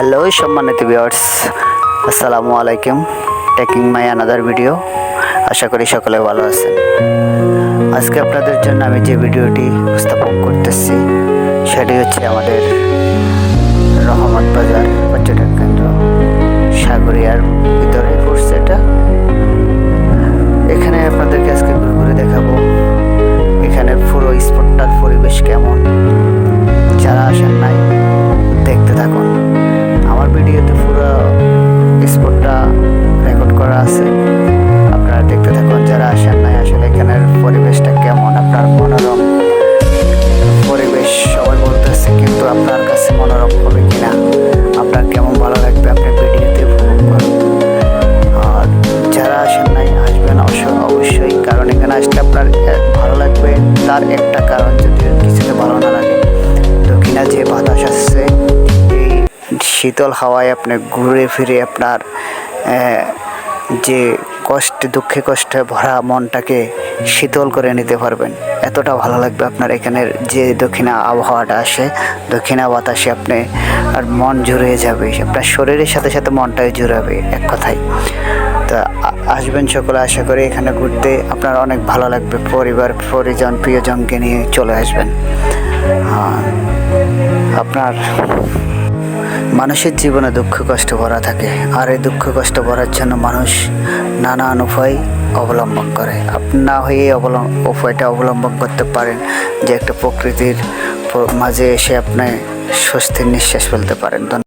Hello সম্মানিত viewers, আসসালামু আলাইকুম। টেকিং মাই আনাদার ভিডিও আশা করি সকলে ভালো আছেন। আজকে আপনাদের জন্য আমি যে ভিডিওটি উপস্থাপন করতেছি, সেটি হচ্ছে আমাদের রহমত বাজার পর্যটন আসলে আপনার ভালো লাগবে। তার একটা কারণ যদি কিছুতে ভালো না লাগে। দক্ষিণা যে বাতাস আসছে, এই শীতল হাওয়ায় আপনি ঘুরে ফিরে আপনার যে কষ্টে, দুঃখে কষ্টে ভরা মনটাকে শীতল করে নিতে পারবেন। এতটা ভালো লাগবে আপনার এখানের যে দক্ষিণা আবহাওয়াটা আসে, দক্ষিণা বাতাসে আপনি আর মন জুড়ে যাবে। আপনার শরীরের সাথে সাথে মনটাই জুড়াবে, এক কথায়। তা আসবেন সকলে। আশা করি এখানে ঘুরতে আপনার অনেক ভালো লাগবে। পরিবার, পরিজন, প্রিয়জনকে নিয়ে চলে আসবেন। আপনার মানুষের জীবনে দুঃখ, কষ্ট ভরা থাকে। আর এই দুঃখ, কষ্ট ভরার জন্য মানুষ নানান উপায় অবলম্বন করে। আপনি না হয়ে অবলম্ব উপায়টা অবলম্বন করতে পারেন যে একটা প্রকৃতির মাঝে এসে আপনি স্বস্তির নিঃশ্বাস ফেলতে পারেন।